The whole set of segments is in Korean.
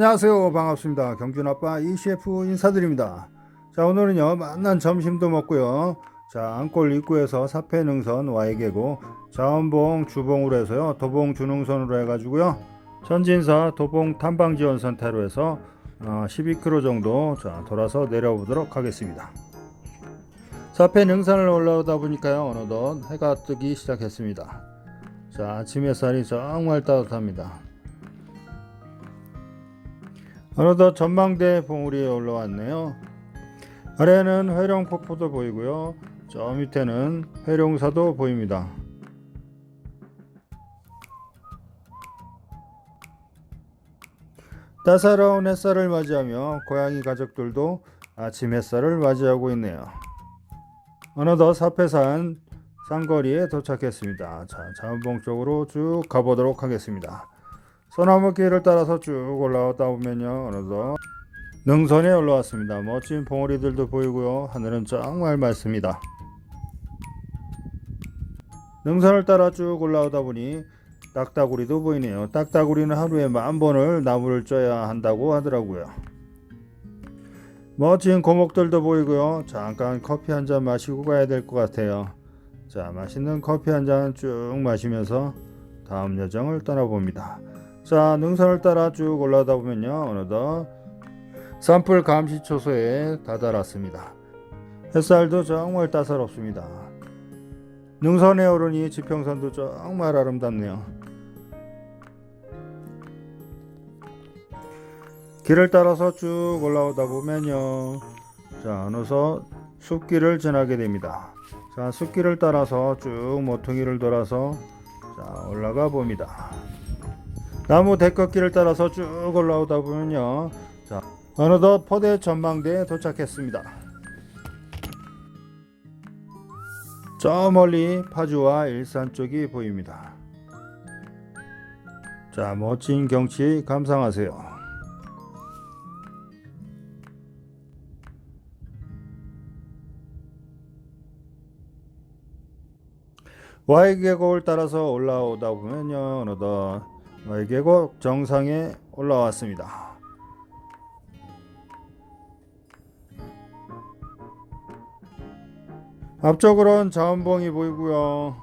안녕하세요. 반갑습니다. 경준아빠 이셰프 인사드립니다. 자, 오늘은요, 만난 점심도 먹고요. 자, 안골 입구에서 사패능선 와이계고, 자원봉 주봉으로 해서요, 도봉 주능선으로 해가지고요, 전진사 도봉 탐방지원선 태로 해서 어, 12km 정도 자, 돌아서 내려보도록 하겠습니다. 사패 능선을 올라오다 보니까요, 어느덧 해가 뜨기 시작했습니다. 자, 아침 햇살이 정말 따뜻합니다. 어느덧 전망대 봉우리에 올라왔네요. 아래에는 회룡폭포도 보이고요. 저 밑에는 회룡사도 보입니다. 따사로운 햇살을 맞이하며 고양이 가족들도 아침 햇살을 맞이하고 있네요. 어느덧 사패산 쌍거리에 도착했습니다. 자, 자원봉 쪽으로 쭉 가보도록 하겠습니다. 소나무 길을 따라서 쭉 올라오다 보면요. 어느덧 능선에 올라왔습니다. 멋진 봉우리들도 보이고요. 하늘은 정말 맑습니다. 능선을 따라 쭉 올라오다 보니 딱따구리도 보이네요. 딱따구리는 하루에 만 번을 나무를 쪄야 한다고 하더라고요. 멋진 고목들도 보이고요. 잠깐 커피 한 잔 마시고 가야 될 것 같아요. 자 맛있는 커피 한 잔 쭉 마시면서 다음 여정을 떠나봅니다 자, 능선을 따라 쭉 올라다 보면요. 어느덧 산불 감시 초소에 다다랐습니다. 햇살도 정말 따사롭습니다. 능선에 오르니 지평선도 정말 아름답네요. 길을 따라서 쭉 올라오다 보면요. 자, 어느덧 숲길을 지나게 됩니다. 자, 숲길을 따라서 쭉 모퉁이를 돌아서 자, 올라가 봅니다. 나무 대꺾기를 따라서 쭉 올라오다 보면요. 자, 어느덧 포대 전망대에 도착했습니다. 저 멀리 파주와 일산 쪽이 보입니다. 자, 멋진 경치 감상하세요. Y 계곡을 따라서 올라오다 보면요. 어느덧 Y 계곡 정상에 올라왔습니다. 앞쪽으로는 자원봉이 보이고요.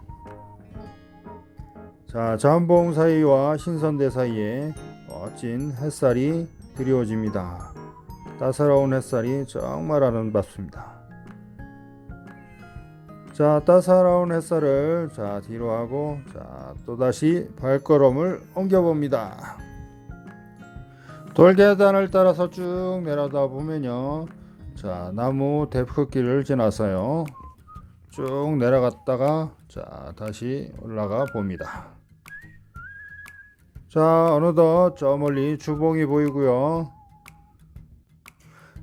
자, 자원봉 사이와 신선대 사이에 멋진 햇살이 드리워집니다. 따사로운 햇살이 정말 아름답습니다. 자, 따사로운 햇살을 자, 뒤로 하고 자, 또다시 발걸음을 옮겨 봅니다. 돌계단을 따라서 쭉 내려다 보면요. 자, 나무 데프길을 지나서요. 쭉 내려갔다가 자, 다시 올라가 봅니다. 자, 어느덧 저 멀리 주봉이 보이고요.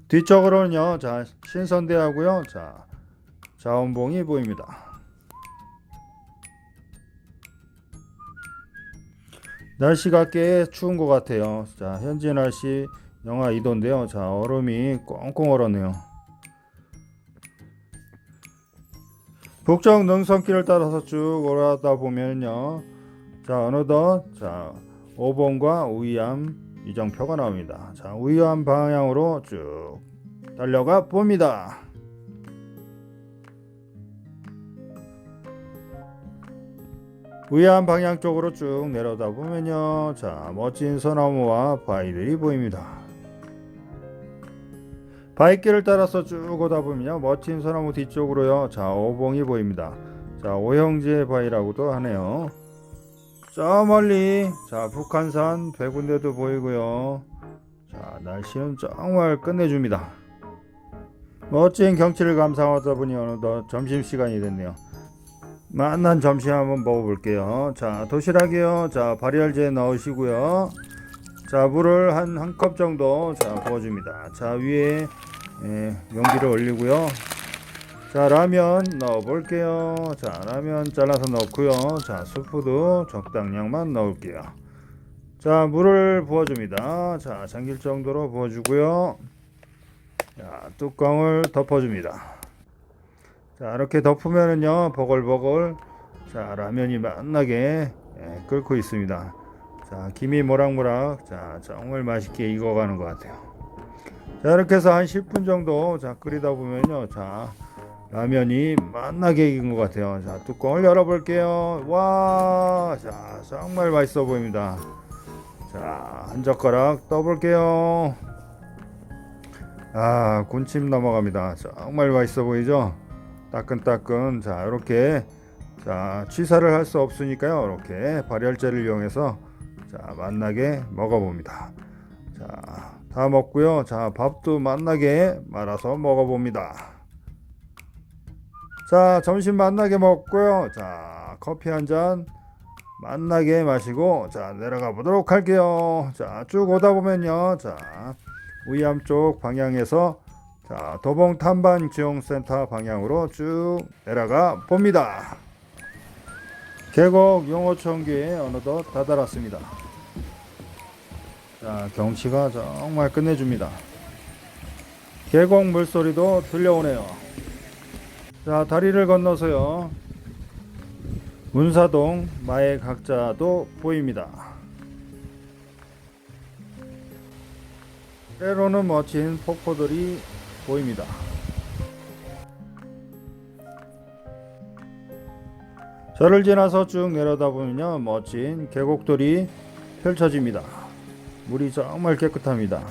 뒤쪽으로는요. 자, 신선대하고요. 자, 자원봉이 보입니다. 날씨가 꽤 추운 것 같아요. 자, 현재 날씨 영하 2도인데요. 자, 얼음이 꽁꽁 얼었네요. 북쪽 능선길을 따라서 쭉 올라가다 보면요. 자, 어느덧 자, 5번과 우이암 이정표가 나옵니다. 자, 우이암 방향으로 쭉 달려가 봅니다. 우회한 방향 쪽으로 쭉 내려다 보면요. 자, 멋진 소나무와 바위들이 보입니다. 바위길을 따라서 쭉 오다 보면요. 멋진 소나무 뒤쪽으로요. 자, 오봉이 보입니다. 자, 오형제 바위라고도 하네요. 저 멀리 자, 북한산 백운대도 보이고요. 자, 날씨는 정말 끝내줍니다. 멋진 경치를 감상하다 보니 어느덧 점심시간이 됐네요. 만난 점심 한번 먹어볼게요. 자, 도시락이요. 자, 발열제 넣으시고요. 자, 물을 한 한 컵 정도 자 부어줍니다. 자, 위에 예, 용기를 올리고요. 자, 라면 넣어볼게요. 자, 라면 잘라서 넣고요. 자, 스프도 적당량만 넣을게요. 자, 물을 부어줍니다. 자, 잠길 정도로 부어주고요. 자, 뚜껑을 덮어줍니다. 자 이렇게 덮으면은요 버글버글 자 라면이 맛나게 예, 끓고 있습니다 자, 김이 모락모락. 자, 정말 맛있게 익어가는 것 같아요. 자, 이렇게 해서 한 10분 정도 자, 끓이다 보면요. 자, 라면이 맛나게 익은 것 같아요. 자, 뚜껑을 열어볼게요. 와, 자, 정말 맛있어 보입니다. 자, 한 젓가락 떠볼게요. 아, 군침 넘어갑니다. 정말 맛있어 보이죠? 따끈따끈. 자, 이렇게 자, 취사를 할 수 없으니까요. 이렇게 발열제를 이용해서 자, 맛나게 먹어봅니다. 자, 다 먹고요. 자, 밥도 맛나게 말아서 먹어봅니다. 자, 점심 맛나게 먹고요. 자, 커피 한잔 맛나게 마시고 자, 내려가 보도록 할게요. 자, 쭉 오다 보면요. 자, 위암 쪽 방향에서 자, 도봉 탐방 지용센터 방향으로 쭉 내려가 봅니다. 계곡 용호천기에 어느덧 다다랐습니다. 자, 경치가 정말 끝내줍니다. 계곡 물소리도 들려오네요. 자, 다리를 건너서요. 문사동 마의 각자도 보입니다. 때로는 멋진 폭포들이 보입니다. 저를 지나서 쭉 내려다 보면요 멋진 계곡들이 펼쳐집니다. 물이 정말 깨끗합니다.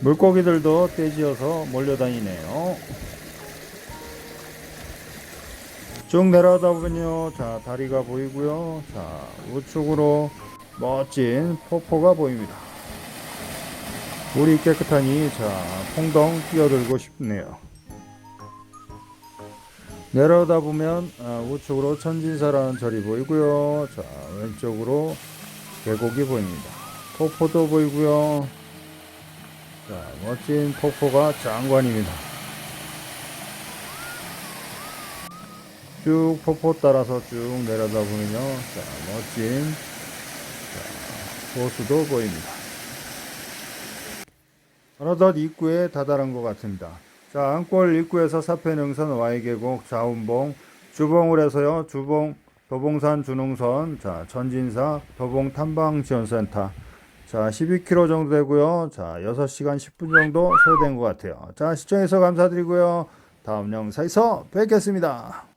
물고기들도 떼지어서 몰려다니네요. 쭉 내려다 보면요, 자 다리가 보이고요, 자 우측으로 멋진 폭포가 보입니다. 물이 깨끗하니 자 풍덩 뛰어들고 싶네요. 내려다 보면 아, 우측으로 천진사라는 절이 보이고요. 자 왼쪽으로 계곡이 보입니다. 폭포도 보이고요. 자 멋진 폭포가 장관입니다. 쭉 폭포 따라서 쭉 내려다 보면요. 자 멋진 자, 호수도 보입니다. 어느덧 입구에 다다른 것 같습니다. 자, 안골 입구에서 사패능선 Y계곡 자운봉 주봉을 해서요. 주봉 도봉산 준흥선 자, 전진사 도봉 탐방지원센터 자, 12km 정도 되고요. 자, 6시간 10분 정도 소요된 것 같아요. 자, 시청해서 감사드리고요. 다음 영상에서 뵙겠습니다.